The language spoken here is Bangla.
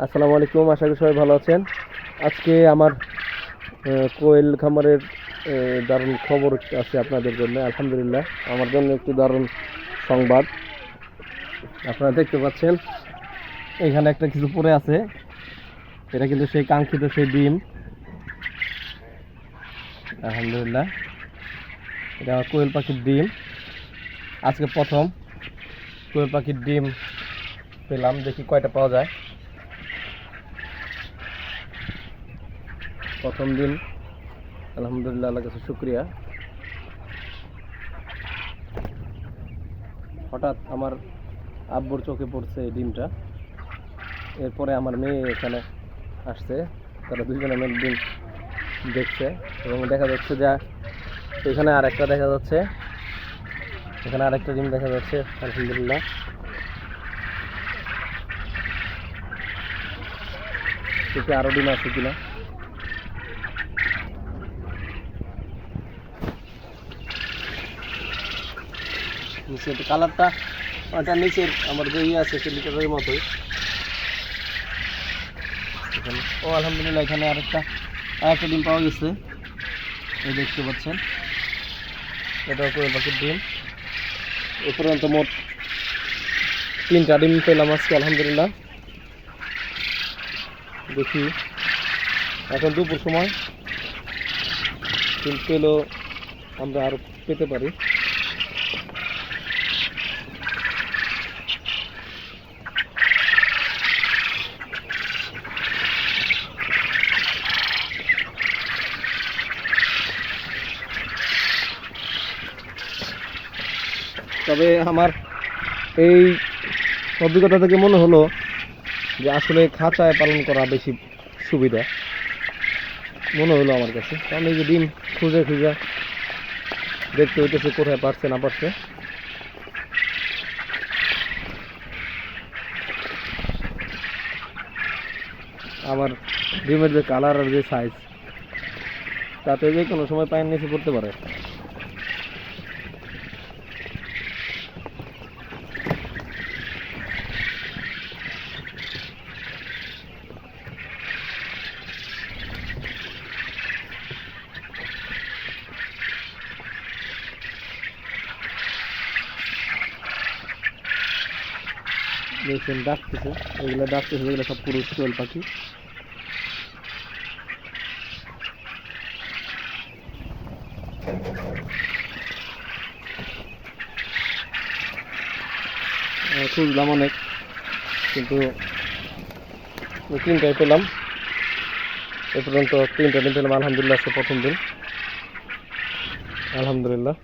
আসসালামু আলাইকুম, আশা করি সবাই ভালো আছেন। আজকে আমার কোয়েল খামারের দারুণ খবর আছে আপনাদের জন্য, আলহামদুলিল্লাহ। আমার জন্য একটি দারুণ সংবাদ। আপনারা দেখতে পাচ্ছেন, এখানে একটা কিছু পড়ে আছে। এটা কিন্তু সেই কাঙ্ক্ষিত সেই ডিম। আলহামদুলিল্লাহ। এটা আমার কোয়েল পাখির ডিম। আজকে প্রথম কোয়েল পাখির ডিম পেলাম, দেখি কয়টা পাওয়া যায়। প্রথম দিন। আলহামদুলিল্লাহ আল্লাহ কাছে শুক্রিয়া। হঠাৎ আমার আব্বুর চোখে পড়ছে এই ডিমটা। এরপরে আমার মেয়ে এখানে আসছে। তারা দুজনে ডিম দেখছে এবং দেখা যাচ্ছে যে এখানে আর একটা দেখা যাচ্ছে। এখানে আরেকটা ডিম দেখা যাচ্ছে, আলহামদুলিল্লাহ। দেখি আরও ডিম আছে কিনা? নিচে কালারটা, ওটা নিচের, আমার যে ইয়ে আছে সিলিকারের মতোই। ও, আলহামদুলিল্লাহ, এখানে আরেকটা আরেকটা ডিম পাওয়া গেছে। এই দেখতে পাচ্ছেন। এটাও করে পাখির ডিম। এ পর্যন্ত মোট তিনটা ডিম পেলাম আজকে, আলহামদুলিল্লাহ। দেখি। এখন দুপুর সময়। ডিম পেলেও আমরা আরও পেতে পারি। তবে আমার এই অভিজ্ঞতা থেকে মনে হলো যে আসলে খাঁচায় পালন করা বেশি সুবিধা। মনে হলো আমার কাছে। কারণ এই যে ডিম খুঁজে খুঁজে দেখতে হইতেছে কোথায় পারছে, না পারছে। আবার ডিমের যে কালার আর যে সাইজ তাতে যে কোনো সময় পায়ের নিচে পড়তে পারে। দেখছেন, ডাকতেছে। এগুলো ডাকতেছে, এগুলো সব পুরুষ কোয়েল পাখি। খুঁজলাম অনেক, কিন্তু ওই তিনটাই পেলাম। এ পর্যন্ত তিনটা দিন পেলাম, আলহামদুলিল্লাহ, আজকে প্রথম দিন। আলহামদুলিল্লাহ।